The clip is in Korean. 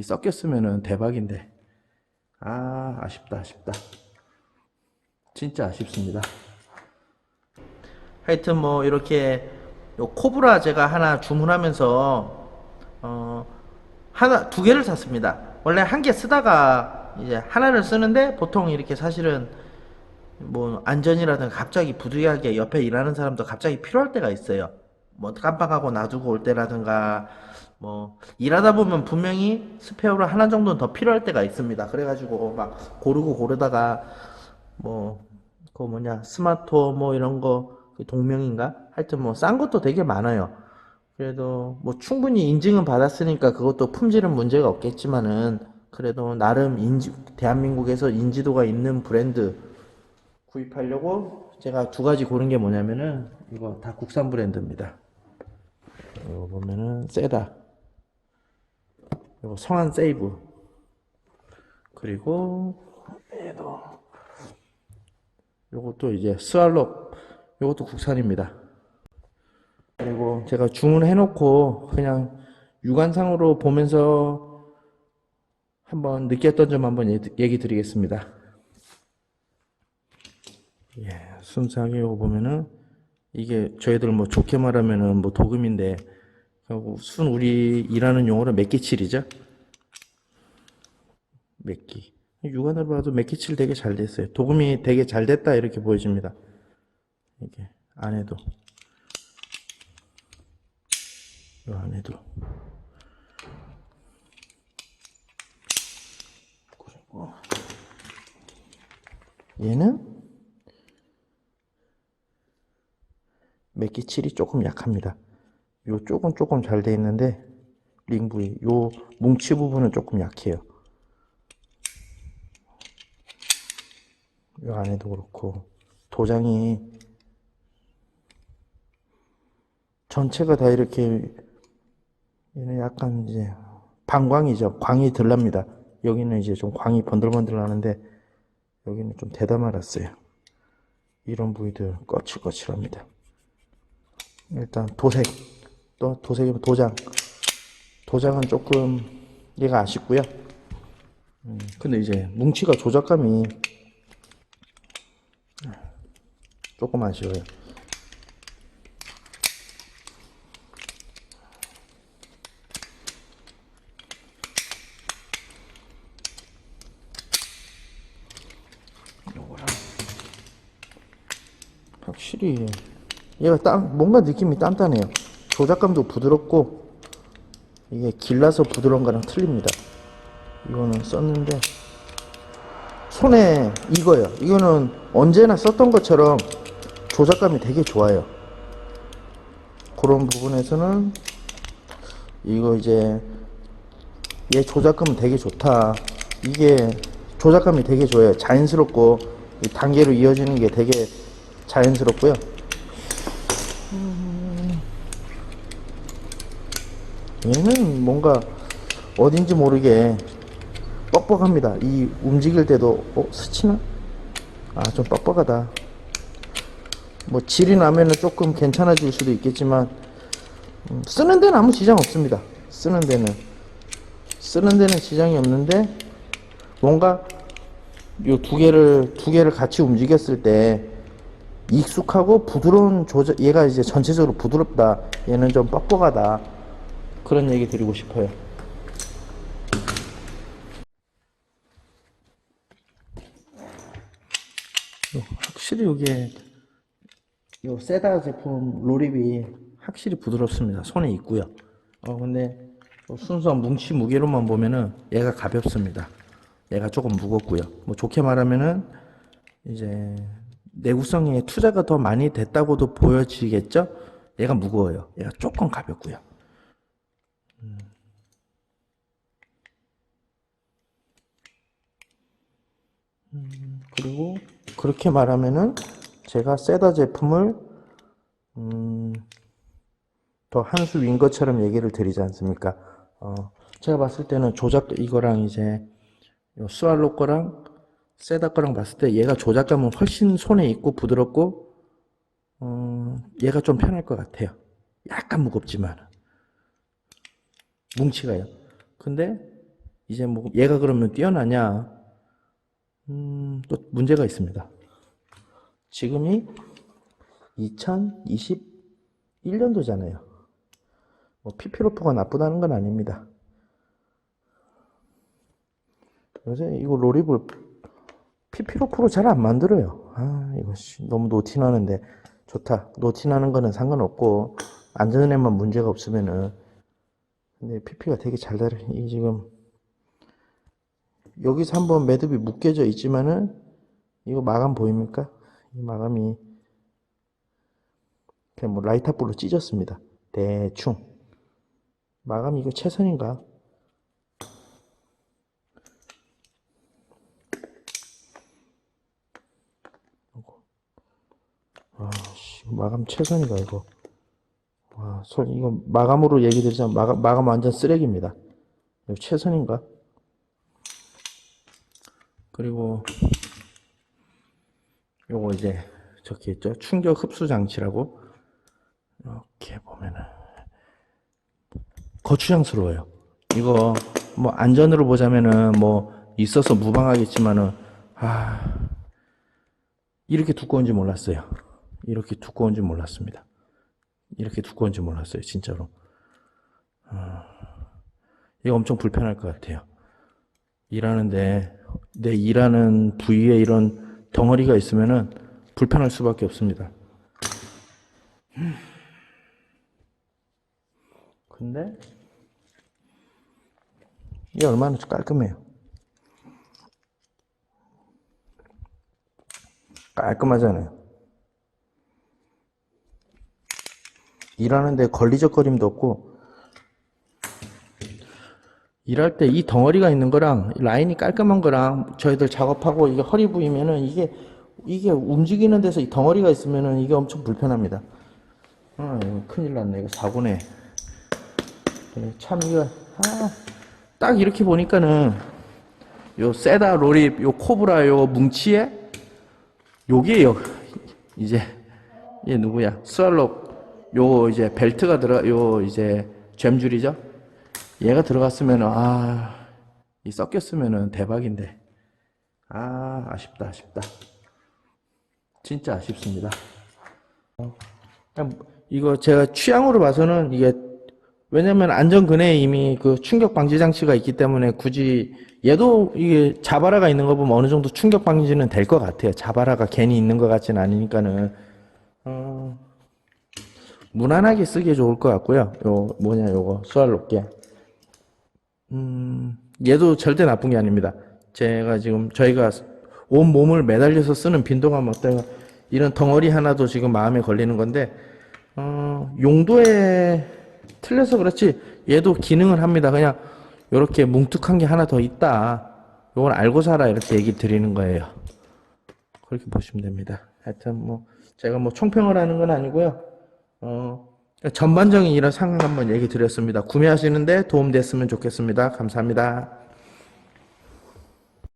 이 섞였으면은 대박인데. 아, 아쉽다, 아쉽다. 진짜 아쉽습니다. 하여튼 뭐 이렇게 요 코브라 제가 하나 주문하면서 어 하나 두 개를 샀습니다. 원래 한 개 쓰다가 이제 하나를 쓰는데 보통 이렇게 사실은 뭐 안전이라든가 갑자기 부득이하게 옆에 일하는 사람도 갑자기 필요할 때가 있어요. 뭐 깜빡하고 놔두고 올 때라든가 뭐 일하다 보면 분명히 스페어로 하나 정도는 더 필요할 때가 있습니다. 그래가지고 막 고르고 고르다가 뭐 그 뭐냐 스마트워 뭐 이런 거그 동명인가 하여튼 뭐 싼 것도 되게 많아요. 그래도 뭐 충분히 인증은 받았으니까 그것도 품질은 문제가 없겠지만은 그래도 나름 인지 대한민국에서 인지도가 있는 브랜드 구입하려고 제가 두 가지 고른 게 뭐냐면은 이거 다 국산 브랜드입니다. 이거 보면은 세다. 이거 성한 세이브. 그리고 얘도 요것도 이제 스왈롭. 요것도 국산입니다. 그리고 제가 주문해 놓고 그냥 육안상으로 보면서 한번 느꼈던 점 한번 얘- 얘기 드리겠습니다. 예, 순수하게 이거 보면은 이게 저희들 뭐 좋게 말하면은 뭐 도금인데 그리고 순 우리 일하는 용어로 맥기칠이죠. 맥기. 육안으로 봐도 맥기칠 되게 잘 됐어요. 도금이 되게 잘 됐다 이렇게 보여집니다. 이게 안에도 이 안에도 그리고 얘는 맥기칠이 조금 약합니다. 요 쪽은 조금 잘 돼 있는데 링 부위 요 뭉치 부분은 조금 약해요. 요 안에도 그렇고 도장이 전체가 다 이렇게 얘는 약간 이제 방광이죠. 광이 덜 납니다. 여기는 이제 좀 광이 번들번들 나는데 여기는 좀 대다 말았어요. 이런 부위들 거칠거칠합니다. 일단 도색 또 도색이면 도장 도장은 조금 얘가 아쉽고요. 음, 근데 이제 뭉치가 조작감이 조금 아쉬워요. 확실히 얘가 딴 뭔가 느낌이 단단해요. 조작감도 부드럽고 이게 길라서 부드러운 거랑 틀립니다. 이거는 썼는데 손에 이거요. 이거는 언제나 썼던 것처럼 조작감이 되게 좋아요. 그런 부분에서는 이거 이제 얘 조작감은 되게 좋다. 이게 조작감이 되게 좋아요. 자연스럽고 이 단계로 이어지는 게 되게 자연스럽고요. 얘는 뭔가 어딘지 모르게 뻑뻑합니다. 이 움직일 때도 어 스치나? 아 좀 뻑뻑하다. 뭐 질이 나면은 조금 괜찮아질 수도 있겠지만 음, 쓰는 데는 아무 지장 없습니다. 쓰는 데는 쓰는 데는 지장이 없는데 뭔가 요 두 개를 두 개를 같이 움직였을 때 익숙하고 부드러운 조작 얘가 이제 전체적으로 부드럽다 얘는 좀 뻑뻑하다 그런 얘기 드리고 싶어요. 요, 확실히 이게 요 세다 제품 로립이 확실히 부드럽습니다. 손에 있고요. 어 근데 뭐 순수한 뭉치 무게로만 보면은 얘가 가볍습니다. 얘가 조금 무겁고요. 뭐 좋게 말하면은 이제 내구성에 투자가 더 많이 됐다고도 보여지겠죠? 얘가 무거워요. 얘가 조금 가볍고요. 음. 음, 그리고 그렇게 말하면은 제가 세다 제품을 음, 더 한 수 윈 것처럼 얘기를 드리지 않습니까? 어, 제가 봤을 때는 조작 이거랑 이제 요 스왈로 거랑 세다 거랑 봤을 때 얘가 조작감은 훨씬 손에 있고 부드럽고 어, 얘가 좀 편할 것 같아요. 약간 무겁지만 뭉치가요. 근데 이제 뭐 얘가 그러면 뛰어나냐? 음, 또 문제가 있습니다. 지금이 2021년도잖아요. 뭐 피피로프가 나쁘다는 건 아닙니다. 요새 이거 로립을 피피로프로 잘 안 만들어요. 아, 이거 씨, 너무 노티나는데 좋다. 노티나는 거는 상관없고 안전에만 문제가 없으면은 근데 PP가 되게 잘 달아. 이 지금 여기서 한번 매듭이 묶여져 있지만은 이거 마감 보입니까? 이 마감이 그냥 뭐 라이터불로 찢었습니다. 대충 마감 이거 최선인가? 아씨 마감 최선이다 이거. 와, 솔 이거 마감으로 얘기 드리자면 마감, 마감 완전 쓰레기입니다. 최선인가? 그리고 요거 이제 적혀 있죠. 충격 흡수 장치라고 이렇게 보면은 거추장스러워요. 이거 뭐 안전으로 보자면은 뭐 있어서 무방하겠지만은 아 이렇게 두꺼운지 몰랐어요. 이렇게 두꺼운지 몰랐습니다. 이렇게 두꺼운지 몰랐어요, 진짜로. 아, 이거 엄청 불편할 것 같아요. 일하는데 내 일하는 부위에 이런 덩어리가 있으면은 불편할 수밖에 없습니다. 음. 근데 이게 얼마나 깔끔해요. 깔끔하잖아요. 일하는데 걸리적거림도 없고 일할 때 이 덩어리가 있는 거랑 라인이 깔끔한 거랑 저희들 작업하고 이게 허리 부위면은 이게 이게 움직이는 데서 이 덩어리가 있으면은 이게 엄청 불편합니다. 아, 큰일 났네. 이거 사고네. 예, 참 이거 아, 딱 이렇게 보니까는 요 세다 로립 요 코브라 요 뭉치에 요게 요. 이제 얘 누구야? 스왈롭 요 이제 벨트가 들어 요 이제 잼줄이죠. 얘가 들어갔으면 아, 이 섞였으면은 대박인데. 아, 아쉽다, 아쉽다. 진짜 아쉽습니다. 이거 제가 취향으로 봐서는 이게 왜냐면 안전근해에 이미 그 충격 방지 장치가 있기 때문에 굳이 얘도 이게 자바라가 있는 거 보면 어느 정도 충격 방지는 될 것 같아요. 자바라가 괜히 있는 것 같지는 않으니까는 어, 무난하게 쓰기에 좋을 것 같고요. 요 뭐냐 요거 수알롭게 음, 얘도 절대 나쁜 게 아닙니다. 제가 지금 저희가 온 몸을 매달려서 쓰는 빈도가 맞다가 이런 덩어리 하나도 지금 마음에 걸리는 건데 어, 용도에 틀려서 그렇지 얘도 기능을 합니다. 그냥 이렇게 뭉툭한 게 하나 더 있다. 요건 알고 살아 이렇게 얘기 드리는 거예요. 그렇게 보시면 됩니다. 하여튼 뭐 제가 뭐 총평을 하는 건 아니고요. 어, 전반적인 이런 상황 한번 얘기 드렸습니다. 구매하시는데 도움 됐으면 좋겠습니다. 감사합니다.